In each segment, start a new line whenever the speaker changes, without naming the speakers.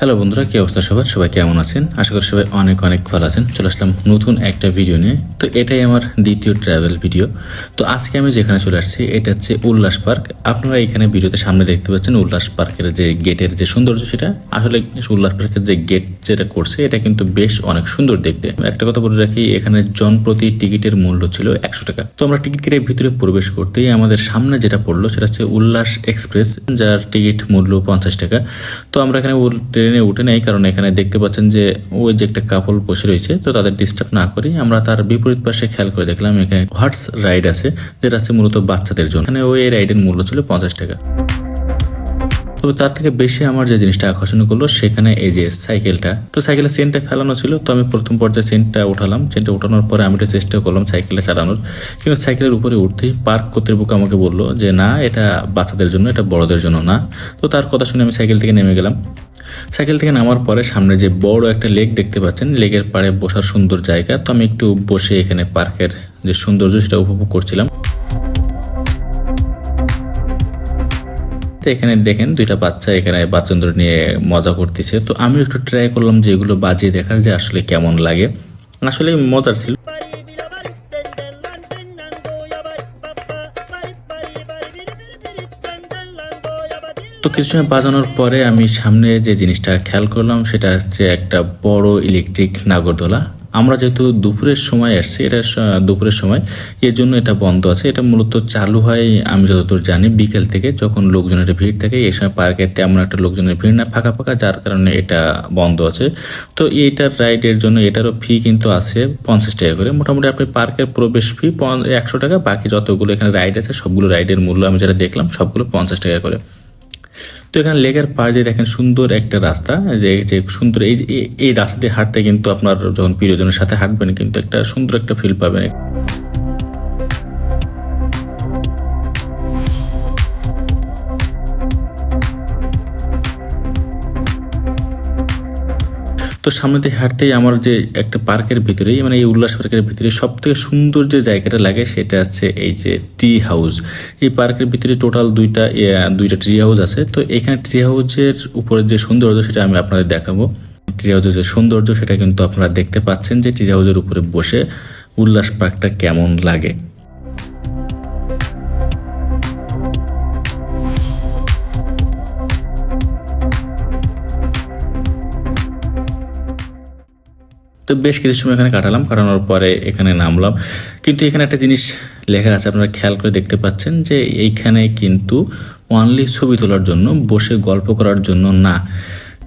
Hello বন্ধুরা, কি অবস্থা সবার? সবাই কেমন আছেন? আশা করি সবাই অনেক অনেক ভালো আছেন। চলে আসলাম নতুন একটা ভিডিও নিয়ে। তো এটাই আমার দ্বিতীয় ট্রাভেল ভিডিও তো আজকে আমি যেখানে চলে আসছি, এটা হচ্ছে উল্লাস পার্ক। আপনারা এখানে ভিডিওতে সামনে দেখতে পাচ্ছেন উল্লাস পার্কের যে গেটের যে সৌন্দর্য সেটা। আসলে উল্লাস পার্কের যে গেট যেটা করছে, এটা কিন্তু বেশ অনেক সুন্দর দেখতে। একটা কথা বলে রাখি, এখানে জনপ্রতি টিকিটের মূল্য ছিল একশো টাকা। তো আমরা টিকিট কেটে ভিতরে প্রবেশ করতেই আমাদের সামনে যেটা পড়ল, সেটা হচ্ছে উল্লাস এক্সপ্রেস, যার টিকিট মূল্য পঞ্চাশ টাকা। তো আমরা এখানে ট্রেনে উঠে নেই, কারণ এখানে দেখতে পাচ্ছেন যে ওই যে একটা কাপল বসে রয়েছে, তো তাদের ডিস্টার্ব না করি আমরা তার বিপরীত পাশে খেয়াল করে দেখলাম, এখানে হর্স রাইড আছে, যেটা হচ্ছে মূলত বাচ্চাদের জন্য। এখানে ওই রাইডের মূল্য ছিল পঞ্চাশ টাকা। তবে তার থেকে বেশি আমার যে জিনিসটা আকর্ষণ করল, সেখানে এই যে সাইকেলটা তো সাইকেলের চেনটা ফেলানো ছিল, তো আমি প্রথম পর্যায়ে চেনটা উঠালাম। চেনটা উঠানোর পরে আমি একটু চেষ্টা করলাম সাইকেলটা চালানোর, কিন্তু সাইকেলের উপরে উঠতেই পার্ক কর্তৃপক্ষ আমাকে বলল যে, না, এটা বাচ্চাদের জন্য, এটা বড়দের জন্য না। তো তার কথা শুনে আমি সাইকেল থেকে নেমে গেলাম। সাইকেল থেকে নামার পরে সামনে যে বড় একটা লেক দেখতে পাচ্ছেন, লেকের পাড়ে বসার সুন্দর জায়গা। তো আমি একটু বসে এখানে পার্কের যে সৌন্দর্য সেটা উপভোগ করছিলাম। এখানে দেখেন দুইটা বাচ্চা এখানে বাচ্চাদের নিয়ে মজা করতেছে। তো আমি একটু ট্রাই করলাম যে এগুলো বাজিয়ে দেখার যে আসলে কেমন লাগে। আসলে মজার ছিল। তো কিছু সময় বাজানোর পরে আমি সামনে যে জিনিসটা খেয়াল করলাম, সেটা হচ্ছে একটা বড় ইলেকট্রিক নাগরদোলা। আমরা যেহেতু দুপুরের সময় আসছি, এটা দুপুরের সময়, এর জন্য এটা বন্ধ আছে। এটা মূলত চালু হয়, আমি যতদূর জানি, বিকেল থেকে যখন লোকজনের ভিড় থাকে এই সময় পার্কে তেমন একটা লোকজনের ভিড় না, ফাঁকা ফাঁকা, যার কারণে এটা বন্ধ আছে। তো এইটার রাইডের জন্য এটারও ফি কিন্তু আছে পঞ্চাশ টাকা করে। মোটামুটি আপনি পার্কের প্রবেশ ফি একশো টাকা, বাকি যতগুলো এখানে রাইড আছে, সবগুলো রাইডের মূল্য আমি যেটা দেখলাম, সবগুলো পঞ্চাশ টাকা করে। তো এখানে লেকের পাড় দিয়ে দেখেন সুন্দর একটা রাস্তা, যে যে সুন্দর এই এই রাস্তা দিয়ে হাঁটতে কিন্তু আপনার যখন প্রিয়জনের সাথে হাঁটবেন কিন্তু একটা সুন্দর একটা ফিল পাবেন। তো সামনে দিয়ে হাঁটতেই আমার যে একটা পার্কের ভিতরেই মানে এই উল্লাস পার্কের ভিতরে সব থেকে সুন্দর যে জায়গাটা লাগে সেটা হচ্ছে এই যে ট্রি হাউস। এই পার্কের ভিতরে টোটাল দুইটা দুইটা ট্রি হাউস আছে। তো এখানে ট্রি হাউসের উপরে যে সৌন্দর্য সেটা আমি আপনাদের দেখাবো। ট্রি হাউসের যে সৌন্দর্য সেটা কিন্তু আপনারা দেখতে পাচ্ছেন যে ট্রি হাউসের উপরে বসে উল্লাস পার্কটা কেমন লাগে। তো বেশ কিছু সময় এখানে কাটালাম, কাটানোর পরে এখানে নামলাম। কিন্তু এখানে একটা জিনিস লেখা আছে, আপনারা খেয়াল করে দেখতে পাচ্ছেন যে এইখানে কিন্তু অনলি ছবি তোলার জন্য, বসে গল্প করার জন্য না।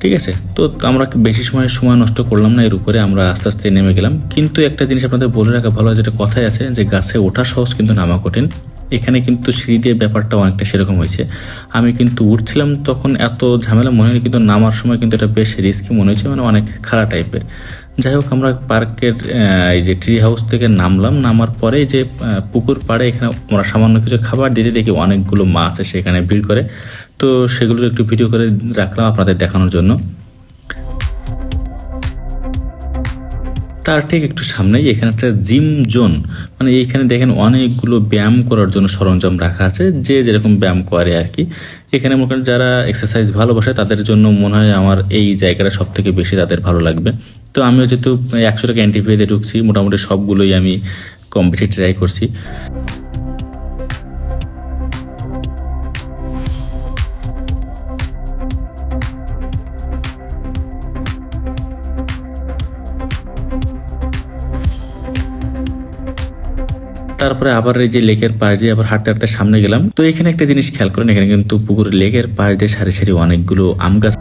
ঠিক আছে? তো আমরা বেশি সময় সময় নষ্ট করলাম না, এর উপরে আমরা আস্তে আস্তে নেমে গেলাম। কিন্তু একটা জিনিস আপনাদের বলে রাখা ভালো, যেটা কথাই আছে যে গাছে ওঠা সহজ কিন্তু নামা কঠিন। এখানে কিন্তু সিঁড়ি দিয়ে ব্যাপারটা অনেকটা সেরকম হয়েছে। আমি কিন্তু উঠছিলাম তখন এত ঝামেলা, মনে হয়নি, কিন্তু নামার সময় কিন্তু এটা বেশ রিস্কি মনে হয়েছে মানে অনেক খারাপ টাইপের যাই হোক, আমরা পার্কের এই যে ট্রি হাউস থেকে নামলাম। নামার পরে যে পুকুর পাড়ে এখানে আমরা সামান্য কিছু খাবার দিতে দেখি, অনেকগুলো মাছ এসে এখানে ভিড় করে। তো সেগুলোর একটু ভিডিও করে রাখলাম আপনাদের দেখানোর জন্য। তার ঠিক একটু সামনেই এখানে একটা জিম জোন। মানে এইখানে দেখেন অনেকগুলো ব্যায়াম করার জন্য সরঞ্জাম রাখা আছে, যে যেরকম ব্যায়াম করে আর কি। এখানে মনে করেন যারা এক্সারসাইজ ভালোবাসে, তাদের জন্য মনে হয় আমার এই জায়গাটা সব থেকে বেশি তাদের ভালো লাগবে। তো আমিও যেহেতু একশো টাকা অ্যান্টিফিয়ে ঢুকছি, মোটামুটি সবগুলোই আমি কম বেশি ট্রাই করছি। তারপরে আবার এই যে লেকের পাশ দিয়ে আবার হাঁটতে হাঁটতে সামনে গেলাম। তো এখানে একটা জিনিস খেয়াল করেন, এখানে কিন্তু পুকুরের লেকের পাশ দিয়ে সারি সারি অনেকগুলো আম গাছ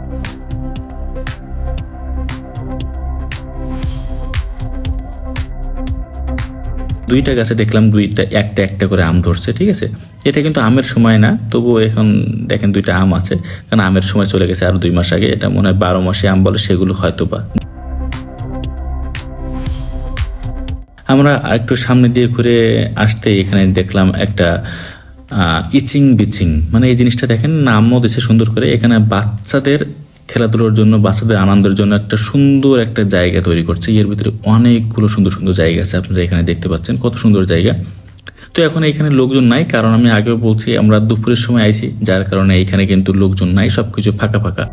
দুইটা গাছে দেখলাম দুইটা, একটা একটা করে আম ধরছে, ঠিক আছে? এটা কিন্তু আমের সময় না, তবুও এখন দেখেন দুইটা আম আছে, কারণ আমের সময় চলে গেছে আর দুই মাস আগে, এটা মনে হয় বারো মাসে আম বলে সেগুলো হয়তো বা। আমরা একটু সামনে দিয়ে ঘুরে আসতে এখানে দেখলাম একটা ইচিং বিচিং মানে এই জিনিসটা দেখেন নামও দিচ্ছে সুন্দর করে, এখানে বাচ্চাদের খেলাধুলার জন্য, বাচ্চাদের আনন্দের জন্য একটা সুন্দর একটা জায়গা তৈরি করছে। এর ভিতরে অনেকগুলো সুন্দর সুন্দর জায়গা আছে, আপনারা এখানে দেখতে পাচ্ছেন। কত সুন্দর জায়গা। তো এখন এখানে লোকজন নাই, কারণ আমি আগেও বলছি, আমরা দুপুরের সময় আইছি, যার কারণে এখানে কিন্তু লোকজন নাই, সবকিছু ফাঁকা ফাঁকা।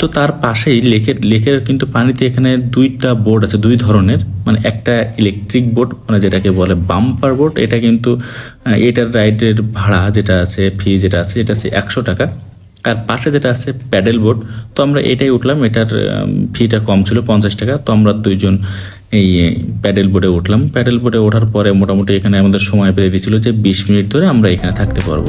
তো তার পাশেই লেকের লেকের কিন্তু পানিতে এখানে দুইটা বোট আছে, দুই ধরনের। মানে একটা ইলেকট্রিক বোট মানে যেটাকে বলে বাম্পার বোট এটা কিন্তু এটার রাইডের ভাড়া যেটা আছে ফি যেটা আছে, এটা আছে একশো টাকা। আর পাশে যেটা আছে প্যাডেল বোট তো আমরা এটাই উঠলাম, এটার ফিটা কম ছিল পঞ্চাশ টাকা, তো আমরা দুইজন এই প্যাডেল বোটে উঠলাম। প্যাডেল বোটে ওঠার পরে মোটামুটি এখানে আমাদের সময় পেয়ে দিয়েছিল যে বিশ মিনিট ধরে আমরা এখানে থাকতে পারব।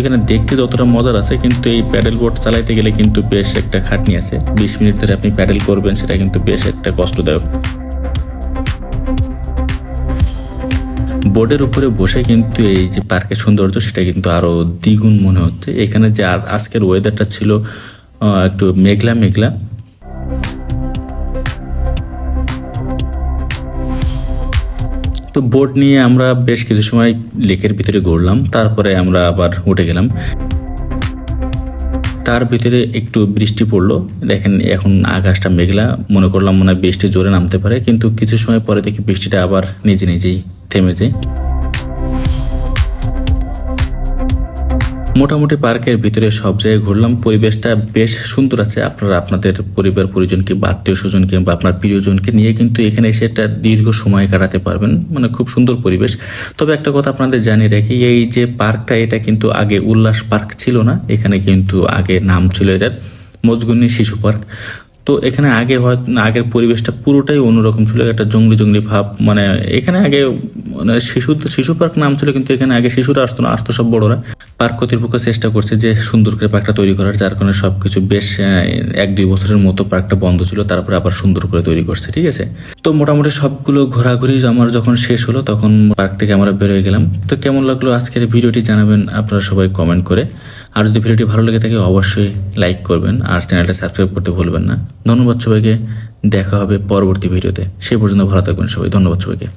এখানে দেখতে যতটা মজার আছে, কিন্তু এই প্যাডেল বোর্ড চালাইতে গেলে কিন্তু বেশ একটা খাটনি আছে। বিশ মিনিট ধরে আপনি প্যাডেল করবেন, সেটা কিন্তু বেশ একটা কষ্টদায়ক। বোর্ডের উপরে বসে কিন্তু এই যে পার্কের সৌন্দর্য, সেটা কিন্তু আরও দ্বিগুণ মনে হচ্ছে। এখানে যে আর আজকের ওয়েদারটা ছিল একটু মেঘলা মেঘলা। তো বোট নিয়ে আমরা বেশ কিছু সময় লেকের ভিতরে ঘুরলাম, তারপরে আমরা আবার উঠে গেলাম। তার ভিতরে একটু বৃষ্টি পড়ল, দেখেন এখন আকাশটা মেঘলা, মনে করলাম মনে হয় বৃষ্টি জোরে নামতে পারে, কিন্তু কিছু সময় পরে দেখি বৃষ্টিটা আবার নিজে নিজেই থেমে যায় মোটামুটি পার্কের ভিতরে সব জায়গায় ঘুরলাম। পরিবেশটা বেশ সুন্দর আছে। আপনারা আপনাদের পরিবার, পরিজনকে বা আত্মীয় স্বজনকে বা আপনার প্রিয়জনকে নিয়ে কিন্তু এখানে এসে একটা দীর্ঘ সময় কাটাতে পারবেন। মানে খুব সুন্দর পরিবেশ। তবে একটা কথা আপনাদের জানিয়ে রাখি, এই যে পার্কটা, এটা কিন্তু আগে উল্লাস পার্ক ছিল না। এখানে কিন্তু আগে নাম ছিল এটার, মজগুনি শিশু পার্ক। তো এখানে আগে হয় আগের পরিবেশটা পুরোটাই অন্যরকম ছিল। একটা জঙ্গলি জঙ্গলি ভাব। মানে এখানে আগে মানে শিশু শিশু পার্ক নাম ছিল, কিন্তু এখানে আগে শিশুরা আসতো না, আসতো সব বড়রা। পার্ক কর্তৃপক্ষ চেষ্টা করছে যে সুন্দর করে পার্কটা তৈরি করার, যার কারণে সবকিছু বেশ এক দুই বছরের মতো পার্কটা বন্ধ ছিল, তারপরে আবার সুন্দর করে তৈরি করছে, ঠিক আছে? তো মোটামুটি সবগুলো ঘোরাঘুরি আমার যখন শেষ হলো, তখন পার্ক থেকে আমরা বেরোয় গেলাম। তো কেমন লাগল আজকের ভিডিওটি জানাবেন আপনারা সবাই কমেন্ট করে। আর যদি ভিডিওটি ভালো লেগে থাকে, অবশ্যই লাইক করবেন আর চ্যানেলটা সাবস্ক্রাইব করতে ভুলবেন না। ধন্যবাদ সবাইকে, দেখা হবে পরবর্তী ভিডিওতে। সে পর্যন্ত ভালো থাকবেন সবাই, ধন্যবাদ সবাইকে।